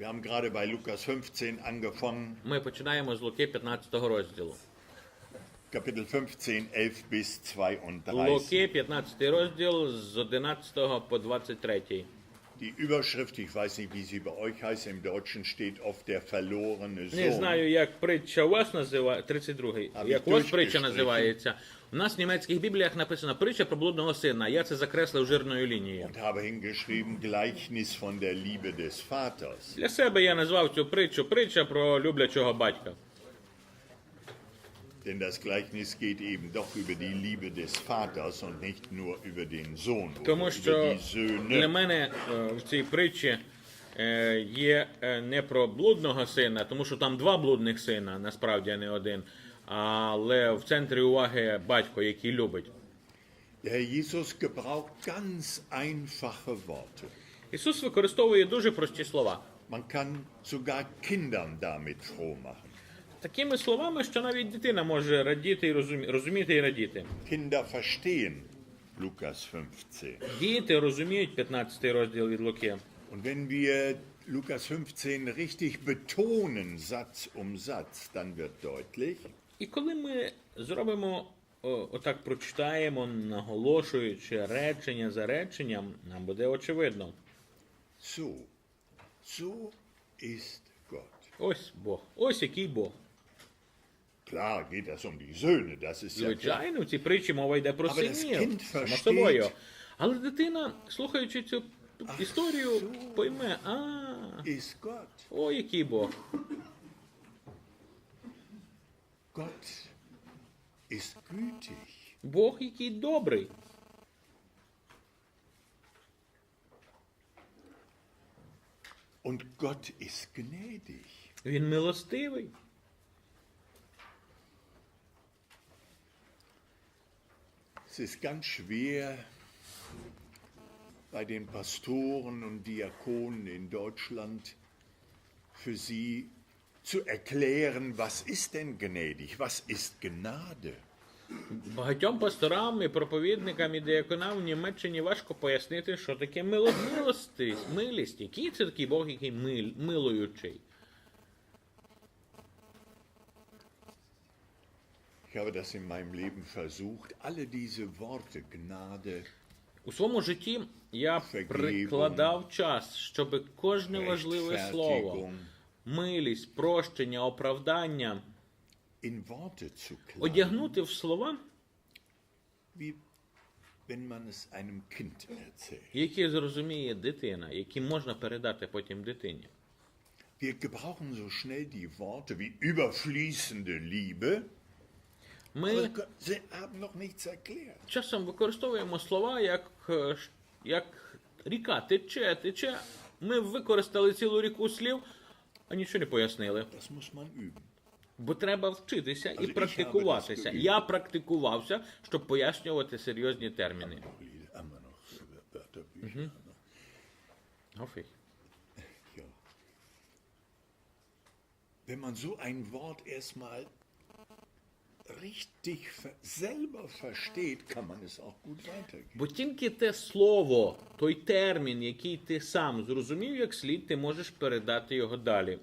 Wir haben gerade bei Lukas 15 angefangen, Ми починаємо з Луки 15 розділу. Kapitel 15, 11 bis 32. Луки 15 розділ з 11 по 23. Die Überschrift, ich weiß nicht, wie sie bei euch heißt, im Deutschen steht oft der verlorene Не знаю, як притча у вас називає 32-й. А Як у вас точки притча штрихи. називається? У нас в німецьких бібліях написано притча про блудного сина. Я це закреслив жирною лінією. Und habe hingeschrieben, Gleichnis von der Liebe des Vaters. Для себе я назвав цю притчу притча про люблячого батька. Denn das Gleichnis geht eben doch über die Liebe des Vaters und nicht nur über den Sohn Тому що для мене е, в цій притчі е, є е, не про блудного сина, тому що там два блудних сина, насправді а не один. Але в центрі уваги батько, який любить. Der Herr Jesus gebraucht ganz einfache Worte. Ісус використовує дуже прості слова. Man kann sogar Kindern damit froh machen. Такими словами, що навіть дитина може радіти і розумі... розуміти і радіти. Kinder verstehen Lukas 15. Діти розуміють 15 розділ від Луки. Und wenn wir Lukas 15 richtig betonen, Satz um Satz, dann wird deutlich, І коли ми зробимо о, отак прочитаємо, наголошуючи речення за реченням, нам буде очевидно. so, so ist Gott. Ось Бог, ось який Бог. Klar geht das um die Söhne, das ist ja klar. Звичайно, в цій притчі мова йде про Але синів, kind само versteht. собою. Але дитина, слухаючи цю історію, so. пойме, а, Ist Gott. о, який Бог. Gott ist gütig. Бог, який добрий. Und Gott ist gnädig. Він милостивий. Ist ganz schwer bei den Pastoren und Diakonen in Deutschland für sie zu erklären, was ist denn gnädig, was ist Gnade. Багатьом пасторам і проповідникам і деяконам в Німеччині важко пояснити, що таке мило- милостивість, милість. Який це такий Бог, який мил, милуючий. Ich habe das in meinem Leben versucht, alle diese Worte Gnade, У своєму житті я прикладав час, щоб кожне важливе слово, милість, прощення, оправдання одягнути в слова, які зрозуміє дитина, які можна передати потім дитині. Wir gebrauchen so schnell die Worte wie überfließende Liebe, Ми часом використовуємо слова як, е, як ріка тече, тече. Ми використали цілу ріку слів, а нічого не пояснили. Бо треба вчитися і практикуватися. Я практикувався, щоб пояснювати серйозні терміни. Ja. Wenn man so ein Wort erstmal richtig selber versteht, kann man es auch gut weitergeben. Бо тільки те слово, той термін, який ти сам зрозумів як слід, ти можеш передати його далі.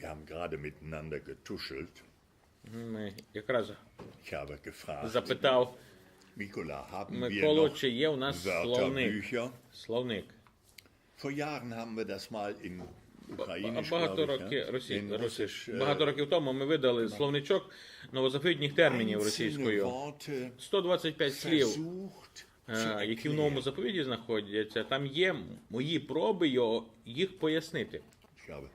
Wir haben gerade miteinander getuschelt. Ми якраз Ich habe gefragt, запитав Mikola, haben wir Миколу, noch чи є у нас словник. Wörterbücher? Словник. Vor Jahren haben wir das mal in А Багато років? Росі... in Росі... Äh, багато років тому ми видали словничок новозаповітніх термінів російською. 125 слів, versucht е, які в erklären. новому заповіді знаходяться. Там є мої проби його- їх пояснити. Ich habe,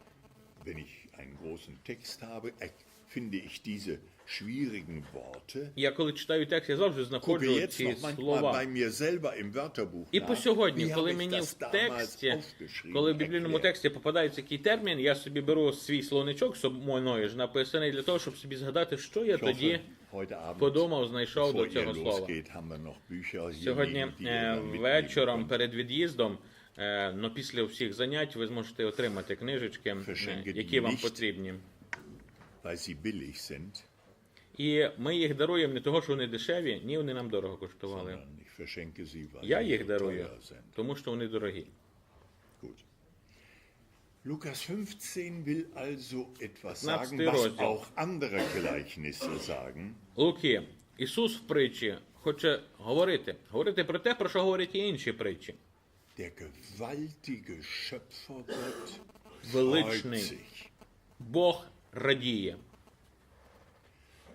wenn ich einen großen Text habe, er- finde ich diese. Я коли читаю текст, я завжди знаходжу ці слова. І по сьогодні, коли мені в тексті, коли в біблійному тексті попадається який термін, я собі беру свій словничок мною ж написаний для того, щоб собі згадати, що я тоді подумав, знайшов до цього слова. Сьогодні е, вечором перед від'їздом, но після всіх занять ви зможете отримати книжечки, е, які вам потрібні. weil sie billig sind, І ми їх даруємо не того, що вони дешеві, ні, вони нам дорого коштували. Я їх дарую, тому що вони дорогі. Lukas 15 will also etwas sagen, was auch andere Gleichnisse sagen. Луки, Ісус в притчі хоче говорити, говорити про те, про що говорять і інші притчі. Der gewaltige Schöpfergott freut Величний. Бог радіє.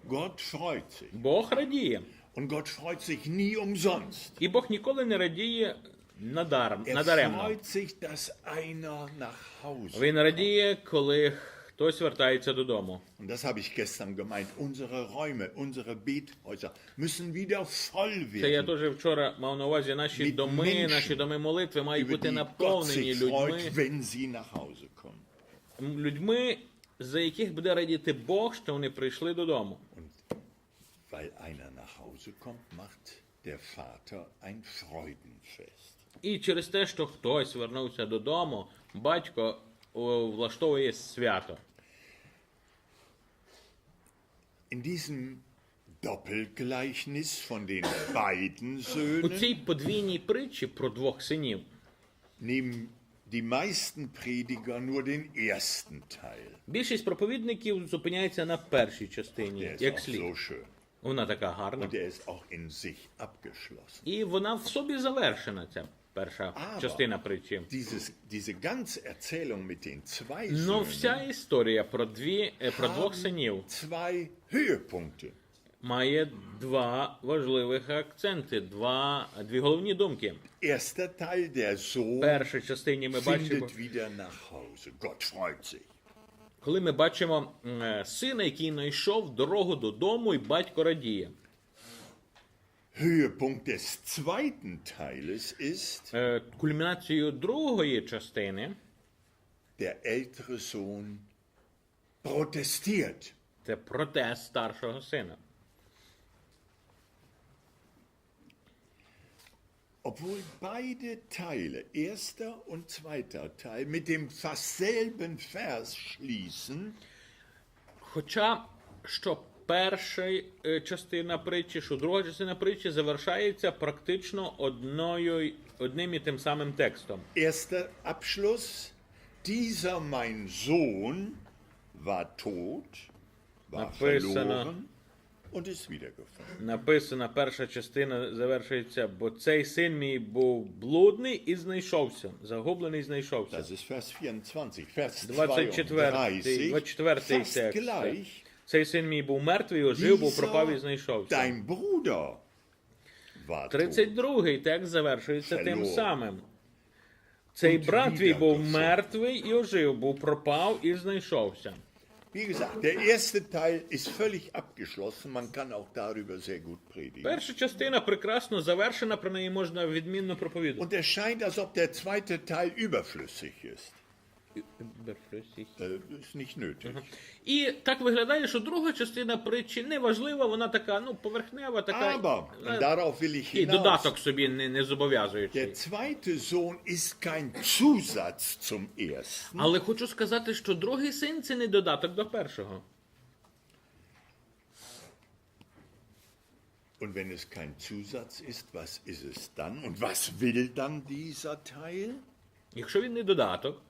Gott freut sich. Бог радіє. Und Gott freut sich nie umsonst. І Бог ніколи не радіє надар, Er надаремно. freut sich, dass einer nach Hause Він радіє, коли хтось вертається додому. Und das habe ich gestern gemeint. Unsere Räume, unsere Bethäuser müssen wieder voll Це я теж вчора мав на увазі, наші доми, меншин, наші доми молитви мають Über бути die Gott наповнені sich freut, wenn sie nach Hause kommen. людьми, за яких буде радіти Бог, що вони прийшли додому. Weil einer nach Hause kommt, macht der Vater ein Freudenfest. І через те, що хтось вернувся додому, батько влаштовує свято. In diesem Doppelgleichnis von den beiden Söhnen. У цій подвійній притчі про двох синів nehmen die meisten Prediger nur den ersten Teil. більшість проповідників зупиняється на першій Der частині, ist як auch слід. so schön. Вона така гарна. Und der ist auch in sich abgeschlossen. І вона в собі завершена, ця перша Aber частина притчі. Dieses, diese ganze Erzählung mit den zwei Ну, Söhnen вся історія про дві е, про двох синів zwei Höhepunkte. Має два важливих акценти, два дві головні думки. Erster Teil, der Sohn першій частині ми бачимо, wieder nach Hause. Gott freut sich. коли ми бачимо сина, який знайшов дорогу додому, і батько радіє. Höhepunkt des zweiten Teiles ist, Е, Кульмінацією другої частини der ältere Sohn protestiert. це протест старшого сина. Obwohl beide Teile, erster und zweiter Teil, mit dem fast selben Vers schließen, Хоча що перша е, частина притчі, що друга частина притчі завершається практично одною, одним і тим самим текстом. erster Abschluss, dieser mein Sohn war tot, war Написано. verloren und ist wiedergefunden. Написана перша частина завершується, бо цей син мій був блудний і знайшовся. Загублений і знайшовся. Das ist Vers 24, Vers 24, 24 текст. gleich. Цей син мій був мертвий, ожив, був пропав і знайшовся. dein Bruder war 32-й текст завершується тим самим. Цей брат твій був мертвий і ожив, був пропав і знайшовся. Wie gesagt, der erste Teil ist völlig abgeschlossen. Man kann auch darüber sehr gut predigen. Перша частина прекрасно завершена, про неї можна відмінно проповідати. Und es scheint, als ob der zweite Teil überflüssig ist. Äh, ist nicht nötig. І так виглядає, що друга частина притчі не важлива, вона така, ну, поверхнева, така. Aber, und darauf will ich І hinaus, додаток собі не, не зобов'язуючий. der zweite Sohn ist kein Zusatz zum ersten. Але хочу сказати, що другий син це не додаток до першого. Und wenn es kein Zusatz ist, was ist es dann? Und was will dann dieser Teil? Якщо він не додаток,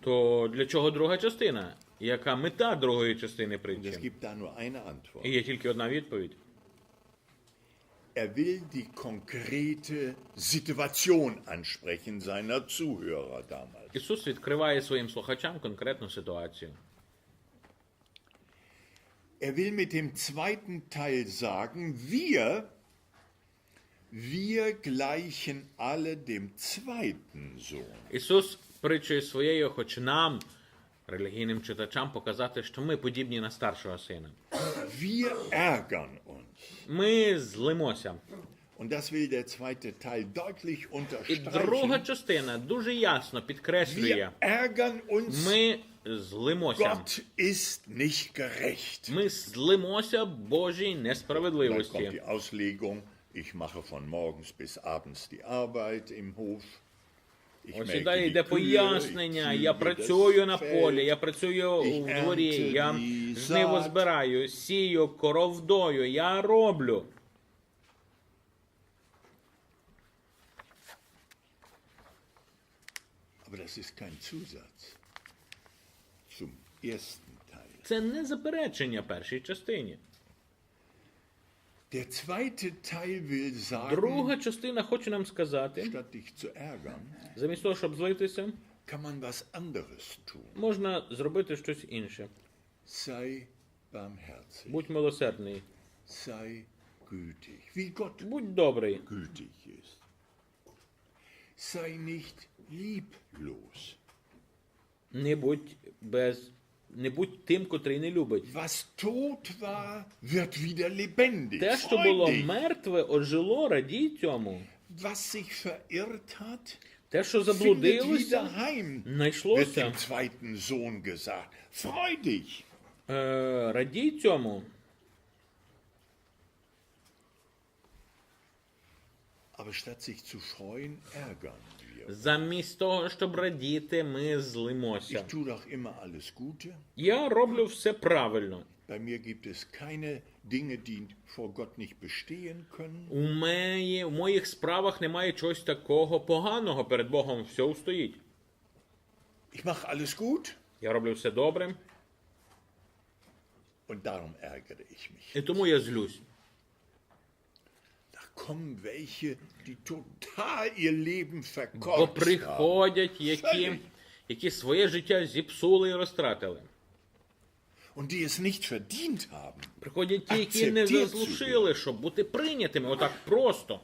то для чого друга частина? Яка мета другої частини Und es притчі? gibt da nur eine Antwort. І є тільки одна відповідь. Er will die konkrete Situation ansprechen seiner Zuhörer damals. Ісус відкриває своїм слухачам конкретну ситуацію. Er will mit dem zweiten Teil sagen, wir, wir gleichen alle dem zweiten Sohn. Ісус притчою своєю хоче нам, релігійним читачам, показати, що ми подібні на старшого сина. Wir ärgern uns. Ми злимося. Und das will der zweite Teil deutlich І друга unterstreichen. частина дуже ясно підкреслює: Wir ärgern uns. ми злимося. Gott ist nicht gerecht. Ми злимося Божій Dann kommt несправедливості. die Auslegung, ich mache von morgens bis abends die Arbeit im Hof. Ось die йде пояснення. Я працюю на полі, я працюю у дворі, я die жниво збираю, сію, коровдою, я роблю. Це не заперечення першій частині. Der zweite Teil will sagen, Друга частина хоче нам сказати, замість того, щоб злитися, можна зробити щось інше. Будь милосердний, будь добрий, не будь без. Не будь тим, котрий не любить. Was tot war, wird wieder lebendig. Те, що було мертве, ожило, радій цьому. Was sich verirrt hat, Те, що заблудилося, heim, wird знайшлося. dem zweiten Sohn gesagt. Freu dich. Е, радій цьому. Aber statt sich zu freuen, ärgern. Замість того, щоб радіти, ми злимося. Я роблю все правильно. Bei mir gibt es keine Dinge, die vor Gott nicht bestehen können. У мене, у моїх справах немає чогось такого поганого. Перед Богом все устоїть. Ich mache alles gut Я роблю все добре, und darum ärgere ich mich. і тому я злюсь. Kommen welche, die total ihr Leben Бо haben. приходять, які, які своє життя зіпсули і розтратили. Und die es nicht verdient haben. Приходять ті, які не Акцептують заслужили, щоб бути прийнятими. Отак просто.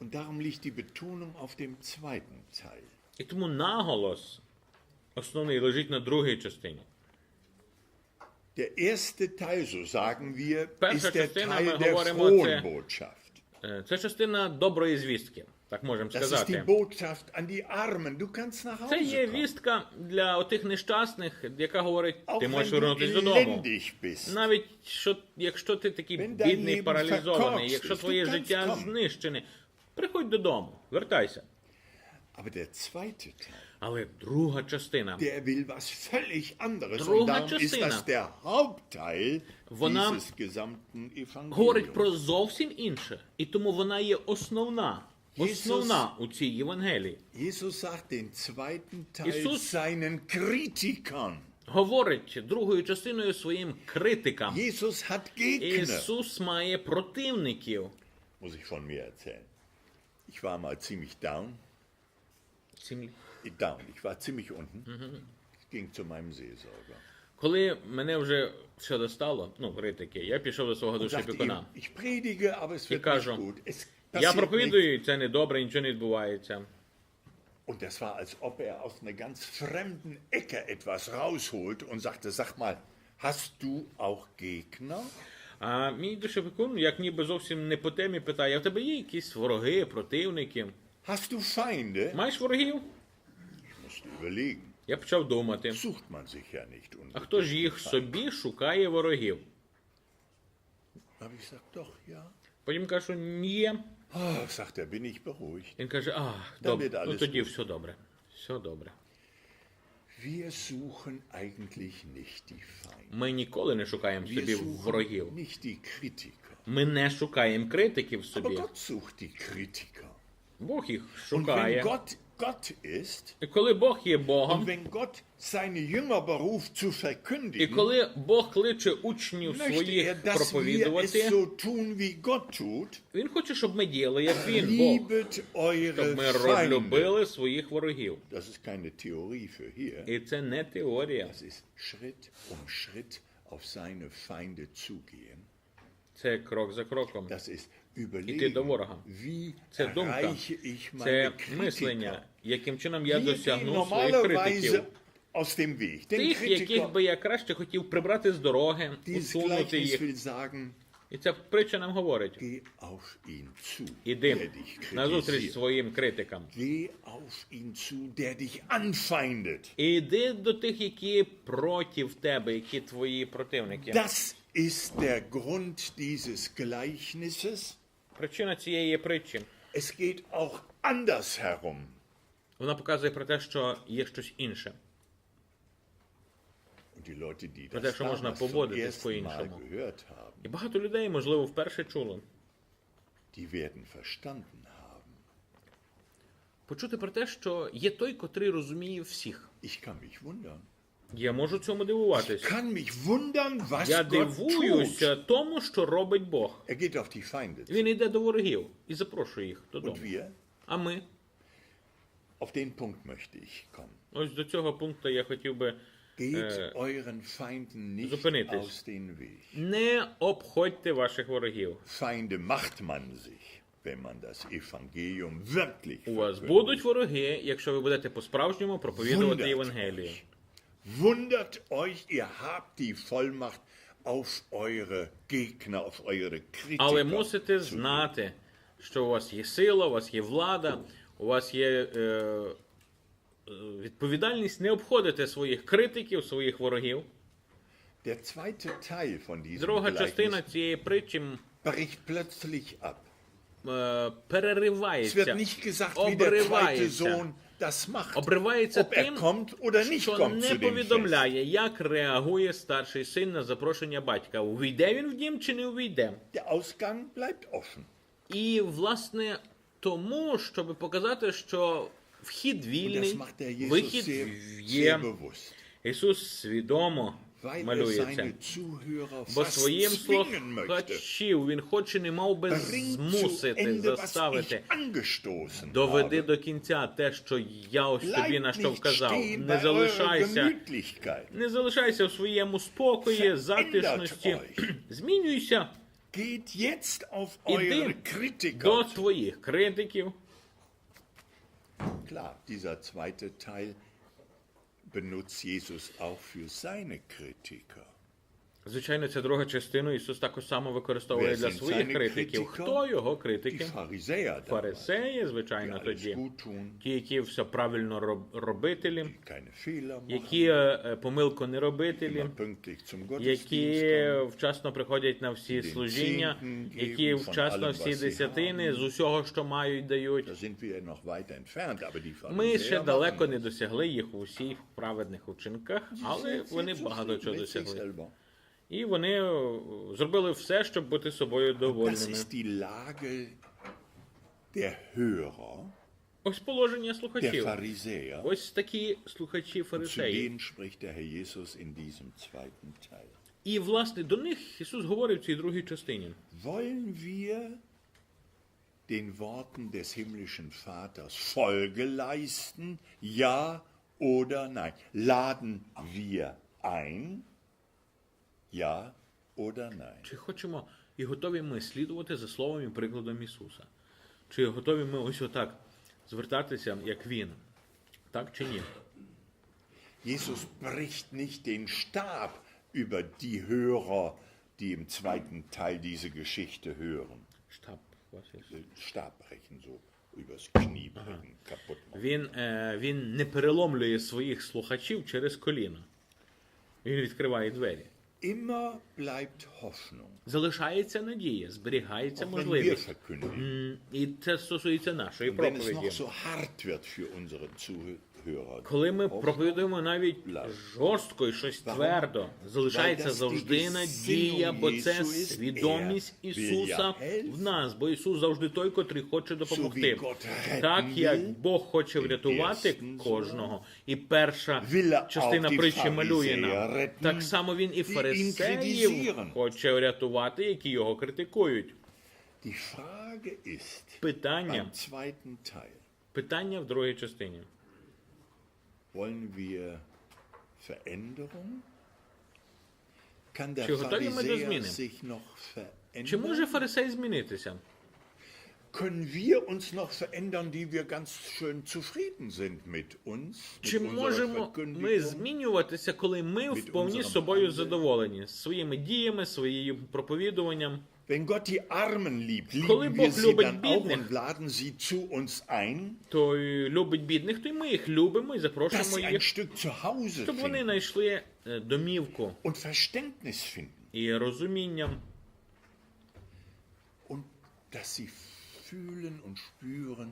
Und darum liegt die Betonung auf dem zweiten Teil. І тому наголос основний лежить на другій частині. Der erste Teil, so sagen wir, ist der Teil der frohen Botschaft. Е, Це частина доброї звістки, так можемо Das ist die сказати. Botschaft an die Armen. Du kannst nach Це є вістка для отих нещасних, яка говорить, ти можеш вернутися додому. Навіть що, якщо ти такий бідний, паралізований, якщо твоє життя знищене, приходь додому, вертайся. Але друга частина, der will was völlig anderes. Друга Und darum ist das der Hauptteil Вона dieses gesamten говорить про Evangeliums. зовсім інше. І тому вона є основна. Ісус- Основна у цій Євангелії. Jesus sagt den zweiten Teil Jesus- seinen Kritikern. Говорить другою частиною своїм критикам. Jesus hat Gegner. Ісус має противників. Muss ich von mir erzählen. Ich war mal ziemlich down. Сім- Down. Ich war ziemlich unten. Mhm. Ich ging zu meinem Seelsorger. Коли мене вже все достало, ну, критики, я пішов до свого Und sagte ihm, душепікуна. ich predige, aber es wird nicht кажу, gut. Es я passiert nichts. проповідую, і це не добре, нічого не відбувається. Und das war, als ob er aus einer ganz fremden Ecke etwas rausholt und sagte, sag mal, hast du auch Gegner? А мій душепікун, як ніби зовсім не по темі, питає: а в тебе є якісь вороги, противники? Hast du Feinde? Маєш ворогів? Я почав думати. А хто ж їх собі шукає ворогів? Потім кажу, ні. Ah, er. Він каже, а, Там добре, ну тоді все добре. Все добре. Wir suchen eigentlich nicht die Feinde. Ми ніколи не шукаємо собі ворогів. nicht die Kritiker. Ми не шукаємо критиків Aber собі. Gott sucht die Kritiker. Бог їх Und wenn шукає. Gott Gott ist, коли Бог є Богом, і коли Бог кличе учнів er, своїх проповідувати, so tun, wie Gott tut. він хоче, щоб ми діяли, як він, Бог. Щоб ми розлюбили своїх ворогів. І це не теорія, um це крок за кроком. Das ist Іти до ворога. Це думка, це мислення, яким чином я Die, die досягну своїх критиків. Тих, яких би я краще хотів прибрати з дороги, усунути їх. І ця притча нам говорить: іди назустріч своїм критикам. Geh auf ihn zu, der dich anfeindet. І йди до тих, які проти тебе, які твої противники. Das ist der Grund dieses Gleichnisses. Причина цієї притчі. Es geht auch andersherum. Вона показує про те, що є щось інше. Про те, що можна поводитись по-іншому. І багато людей, можливо, вперше чуло. die werden verstanden haben. почути про те, що є той, котрий розуміє всіх. Ich kann mich wundern. Я можу цьому дивуватись. Я дивуюся тому, що робить Бог. Він йде до ворогів і запрошує їх додому. А ми? Auf den Punkt möchte ich kommen. Ось до цього пункту я хотів би Geht euren Feinden nicht zupinitесь. aus den Weg. не обходьте ваших ворогів. Feinde macht man sich, wenn man das Evangelium wirklich У вас будуть вороги, якщо ви будете по-справжньому проповідувати Євангелію. Wundert euch, ihr habt die Vollmacht auf eure Gegner, auf eure Але мусите знати, що у вас є сила, у вас є влада, у вас є е, е, відповідальність не обходити своїх критиків, своїх ворогів. Der zweite Teil von diesem Друга частина цієї притчі bricht plötzlich ab. е, Es wird nicht gesagt, wie der zweite обривається. Sohn. Обривається Ob er тим, kommt oder nicht що kommt не zu dem Fest. повідомляє, як реагує старший син на запрошення батька. Увійде він в дім чи не увійде? Der Ausgang bleibt offen. І, власне, тому, щоб показати, що вхід вільний, вихід є. Ісус свідомо Weil малює seine це. Zuhörer Бо своїм слухачів він хоче не мав би змусити, заставити. Доведи до кінця те, що я ось тобі на що вказав. Не залишайся, не залишайся в своєму спокої, затишності. Змінюйся Іди до твоїх критиків. Klar, dieser zweite Teil benutzt Jesus auch für seine Kritiker. Звичайно, ця друга частина Ісус також само використовує для своїх критиків. Хто його критики? Фарисеї, звичайно, тоді. Ті, які все правильно роб- робителі, які е, е, помилку не робителі, які вчасно приходять на всі служіння, які вчасно всі десятини з усього, що мають, дають. Ми ще далеко не досягли їх у всіх праведних учинках, але вони багато чого досягли. selber. І вони е, зробили все, щоб бути собою Das довольними. ist die Lage der Hörer, Ось положення der слухачів. Pharisäer. Ось такі слухачі Zu фарисеї. denen spricht der Herr Jesus in diesem zweiten Teil. І власне до них Ісус говорив в цій другій частині. Wollen wir den Worten des himmlischen Vaters Folge leisten? Ja oder nein? Laden wir ein? Ja oder nein? Чи хочемо і готові ми слідувати за словом і прикладом Ісуса? Чи готові ми ось отак звертатися, як Він? Так чи ні? Jesus bricht nicht den Stab über die Hörer, die im zweiten Teil diese Geschichte hören. У вас є? Stab brechen, so übers Knie brechen, kaputt machen. Він, е, він не переломлює своїх слухачів через коліно. Він відкриває двері. Immer bleibt Hoffnung. Залишається надія, зберігається можливість. І це стосується нашої Und wenn es проповіді. noch so hart wird für unsere Zuhörer. Коли ми проповідуємо навіть жорстко і щось твердо, залишається завжди надія, бо це свідомість Ісуса в нас, бо Ісус завжди той, котрий хоче допомогти. Так як Бог хоче врятувати кожного, і перша частина притчі малює нам. Так само він і фарисеїв хоче врятувати, які його критикують. Питання, питання в другій частині. Wollen wir Veränderung? Kann der Чи готові ми до Pharisäer зміни? sich noch Чи може фарисей змінитися? Können wir uns noch verändern, die wir ganz schön zufrieden sind mit uns? Чи mit unserer можемо ми Verkündigung? змінюватися, коли ми вповні собою задоволені своїми діями, своїм проповідуванням? Wenn Gott die Armen liebt, Коли lieben Бог wir sie любить dann auch бідних, und laden sie zu uns ein, Той любить бідних, то й ми їх любимо і dass запрошуємо sie ein їх, Stück zu Hause щоб вони finden знайшли е, домівку und Verständnis finden і розумінням, und dass sie fühlen und spüren,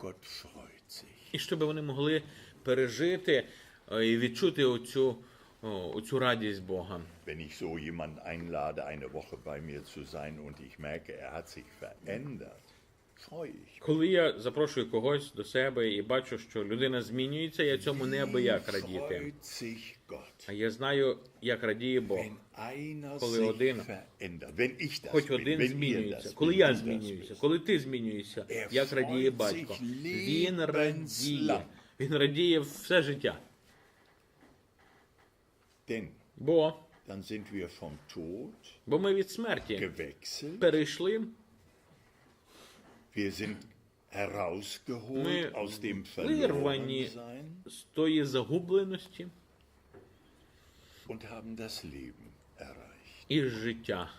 Gott freut sich. і щоб вони могли пережити е, і відчути оцю, о, оцю радість Бога. Wenn ich so jemanden einlade, eine Woche bei mir zu sein und ich merke, er hat sich verändert. Коли я запрошую когось до себе і бачу, що людина змінюється, я цьому неабияк радіти. А я знаю, як радіє Бог. Коли один, Хоч один змінюється, коли я змінююся, коли ти змінюєшся, Er як радіє батько. Він радіє. Він радіє все життя. Denn Бо, dann sind wir vom Tod бо ми від смерті gewechselt. перейшли, Wir sind herausgeholt Wir aus dem вирвані Verlorensein з тої загубленості und haben das Leben erreicht. і життя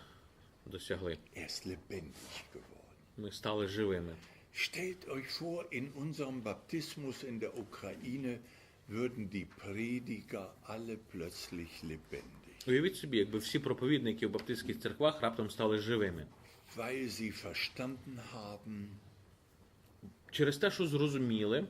досягли. Er ist lebendig geworden. Ми стали живими. Stellt euch vor, in unserem Baptismus in der Ukraine würden die Prediger alle plötzlich lebendig, Уявіть собі, якби всі проповідники в баптистських церквах раптом стали живими. weil sie verstanden haben, Через те, що зрозуміли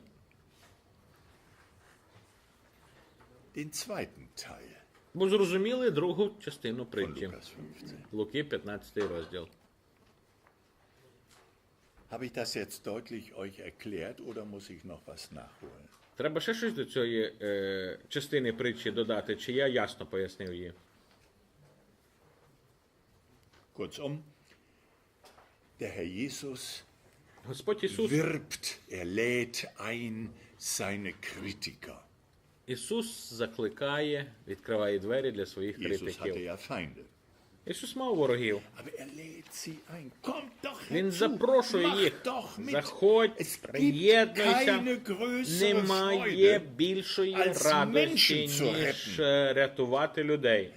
den zweiten Teil Бо зрозуміли другу частину von притчі. Lukas 15. Луки 15 розділ. Habe ich das jetzt deutlich euch erklärt oder muss ich noch was nachholen? Треба ще щось до цієї е, частини притчі додати, чи я ясно пояснив її? Kurzum, der Herr Jesus Господь Ісус, wirbt, er lädt ein seine Kritiker. Ісус закликає, відкриває двері для своїх Jesus hatte критиків. ja Feinde. Ісус мав ворогів. Er Він запрошує їх. Заходь, приєднуйся. Немає більшої радості, ніж е, рятувати людей.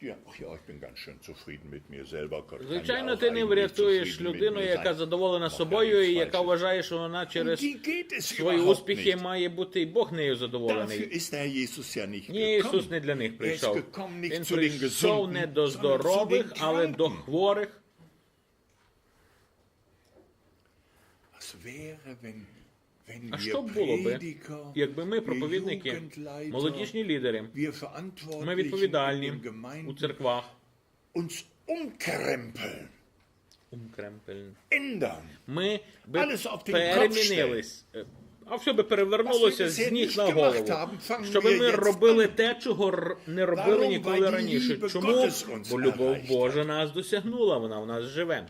Ach ja, ich bin ganz schön zufrieden mit mir selber. Звичайно, ти не врятуєш людину, яка задоволена собою і яка вважає, що вона Um через свої успіхи має бути і Бог нею задоволений. Ні, Ісус не для них Er прийшов. Він прийшов не до здорових, але до хворих. Was wäre, wenn А що б було би, якби ми, проповідники, молодіжні лідери, ми відповідальні у церквах, ми би перемінились. А все би перевернулося з ніг на голову. Щоб ми робили те, чого не робили ніколи раніше. Чому? Бо любов Божа нас досягнула, вона в нас живе.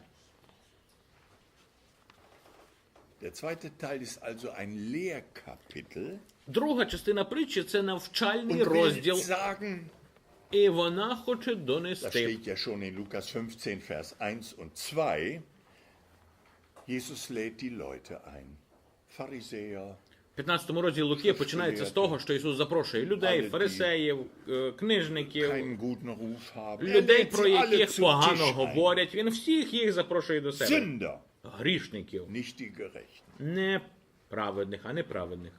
Der zweite Teil ist also ein Lehrkapitel Друга частина притчі це навчальний und will розділ, sagen, і вона хоче das донести. steht ja schon in Lukas 15, Vers 1 und 2, Jesus lädt die Leute ein. Pharisäer, 15 розділі Луки починається з того, що Ісус запрошує людей, фарисеїв, е, книжників, keinen guten Ruf haben. Er людей, lädt про sie alle яких погано ein. говорять. Він всіх їх запрошує до себе. Sünder, Грішників, не праведних, а неправедних.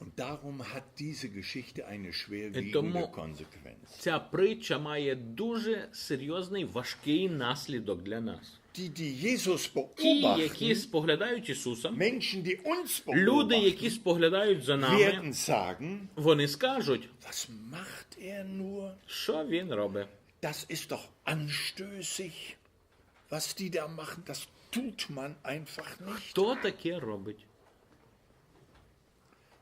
Und darum hat diese Geschichte eine schwerwiegende Konsequenz. Ця притча має дуже серйозний важкий наслідок для нас. Die, die Jesus Ті, які споглядають Ісуса, Menschen, die uns люди, які споглядають за нами, werden sagen, вони скажуть, was macht er nur? що він робить. Das ist doch anstößig. Was die da machen, das tut man einfach nicht. Хто таке робить?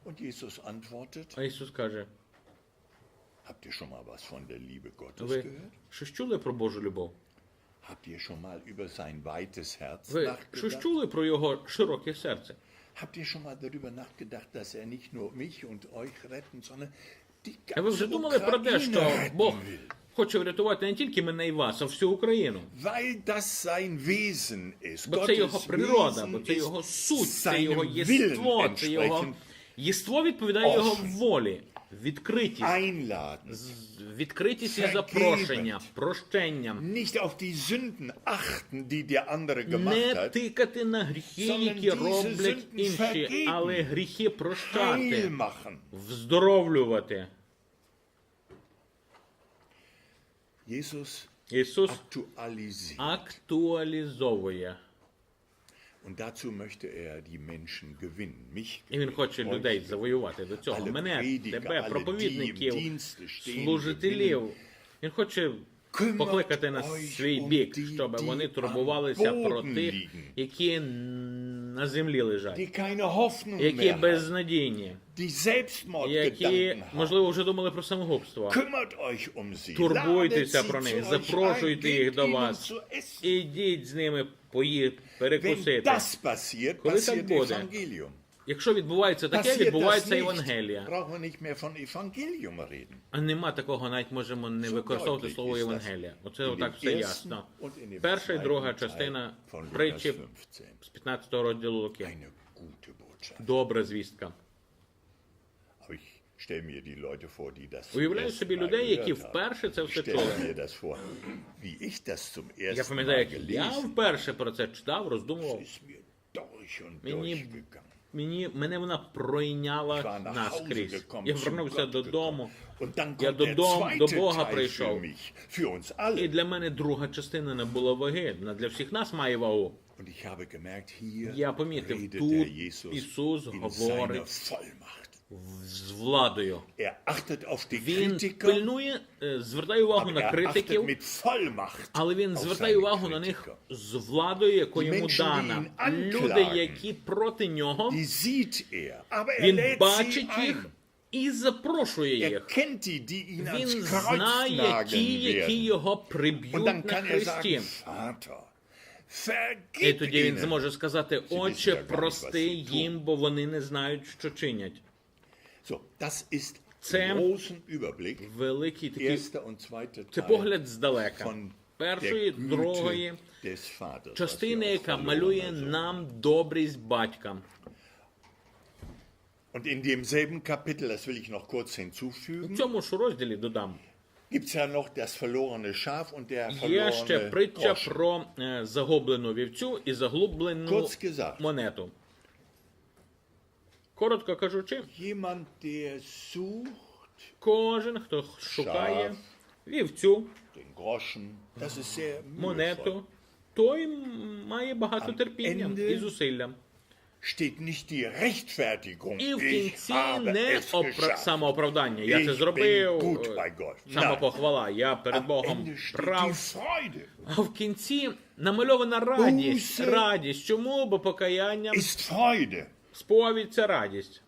Und Jesus antwortet, А Ісус каже: habt ihr schon mal was von der Liebe Gottes ви gehört? щось чули про Божу любов? Habt ihr schon mal über sein weites Herz Ви щось nachgedacht? чули про його широке серце? Habt ihr schon mal darüber nachgedacht, dass er nicht nur mich und euch retten, sondern die А ви вже ganze думали про те, Ukraine retten will? Хоче врятувати не тільки мене і вас, а всю Україну? Weil das sein Wesen ist. Бо це його природа, бо це його суть, це його єство, це його єство відповідає його волі, відкритість, einladen. відкритість і запрошення, прощення. Nicht auf die Sünden achten, die der andere gemacht Не тикати на гріхи, які роблять інші, але гріхи прощати, вздоровлювати. Jesus Ісус актуалізовує. Und dazu möchte er die Menschen gewinnen. Mich І він хоче людей завоювати до цього. alle Мене, тебе, проповідників, служителів. Він хоче покликати на свій um бік, щоб вони турбувалися про тих, які на землі лежать, die keine Hoffnung які mehr безнадійні, die Selbstmordgedanken які, можливо, вже думали про самогубство. Kümmert euch um sie. Турбуйтеся про них, запрошуйте їх до вас. Ідіть з ними пої- Wenn перекусити. das passiert, Коли так passiert буде, Evangelium. Якщо відбувається таке, Passiert das відбувається nicht, Євангелія. brauchen wir nicht mehr von Evangelium reden. А нема такого, навіть можемо не So використовувати deutlich слово ist das Євангелія. Оце in отак dem все ersten ясно. und in dem Перша і друга Teil частина von Lukas притчі 15. з 15 розділу Луки. Eine gute Botschaft. Добра звістка. Aber ich stelle mir die Leute vor, die das zum Уявляю ersten собі Mal людей, які gehört haben. вперше це Ich все stelle чули. mir das vor, wie ich das zum Я ersten пам'ятаю, як я gelesen вперше про це читав, роздумував. ist mir durch und Мені, durchgegangen. Мені, мене вона пройняла наскрізь. Я вернувся додому. Я додому, до Бога прийшов. І для мене друга частина не була ваги. Вона Для всіх нас має вагу. Я помітив, тут Ісус говорить. З владою. Er Він пильнує, е, звертає увагу на er критиків, але він звертає увагу на них з владою, яку йому дана. Люди, які проти нього, er, er він бачить їх і запрошує Er їх. Він знає ті, які його приб'ють на er Vater, І тоді він зможе сказати, Отче, прости sie tun». їм, бо вони не знають, що чинять. So, das ist Це- großen Überblick, Великий такий erster und zweiter це Teil погляд здалека. von Першої, der другої Güte des Vaters. was частини, wir яка Verlorenen малює Sohn- нам добрість батька. Und in demselben Kapitel, das will ich noch kurz У hinzufügen, цьому ж розділі додам. gibt es ja noch das verlorene Schaf und der Є ще verlorene притча Groschen. про е, загублену вівцю і заглублену Kurz gesagt. монету. Коротко кажучи, Jemand, der sucht кожен, хто шукає вівцю, den Groschen, das ist sehr mühevoll. монету, той має багато Am терпіння Ende і зусилля. steht nicht die Rechtfertigung. І в Ich кінці habe не es опра... geschafft. самооправдання. Я Ich це bin зробив. gut bei. Самопохвала. Я перед Am Богом Ende steht die прав. Freude. А в кінці намальована радість. Бусе. Радість. Чому? Бо покаяння, Ist Freude. Сповідь це радість.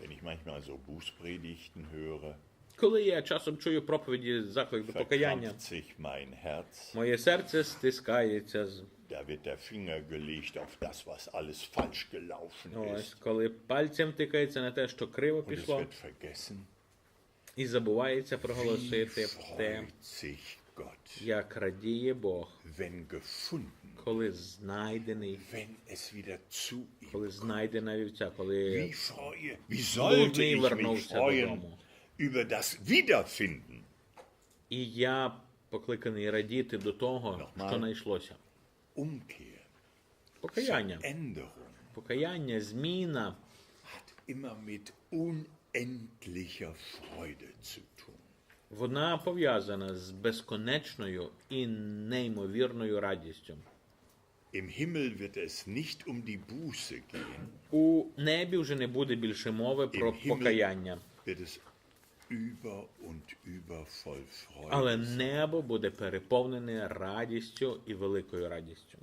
Wenn ich manchmal so Bußpredigten höre, Коли я часом чую проповіді заклик до покаяння, mein Herz. моє серце стискається. Da wird der Finger gelegt auf das, was alles falsch gelaufen Ось ist. коли пальцем тикається на те, що криво Und es wird vergessen, і забувається проголосити те, Gott, як радіє Бог, wenn gefunden, коли знайдений, wenn es wieder zu ihm коли знайдена вівця, коли Wie freue, wie sollte ich mich freuen über das Wiederfinden? І я покликаний радіти до того, Нормально. що знайшлося. Umkehr, Покаяння. Veränderung Покаяння, зміна hat immer mit unendlicher Freude zu tun. Вона пов'язана з безконечною і неймовірною радістю. Im Himmel wird es nicht um die Buße gehen, У небі вже не буде більше мови про Im покаяння, wird es über und über voll Freude але небо буде переповнене радістю і великою радістю.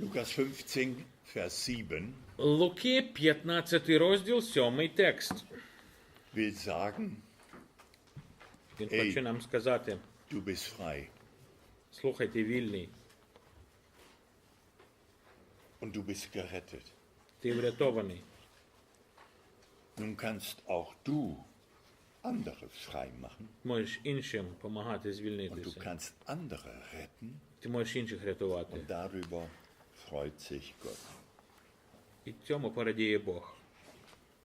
Lukas 15, Vers 7 Луки, 15 розділ, 7 текст. Will sagen, Він Ей. хоче нам сказати: du bist frei слухайте, вільний, und du bist gerettet. ти врятований. Nun kannst auch du andere frei machen Можеш іншим допомагати und du звільнитися. kannst andere retten Ти можеш інших рятувати. und darüber freut sich Gott. І цьому порадіє Бог.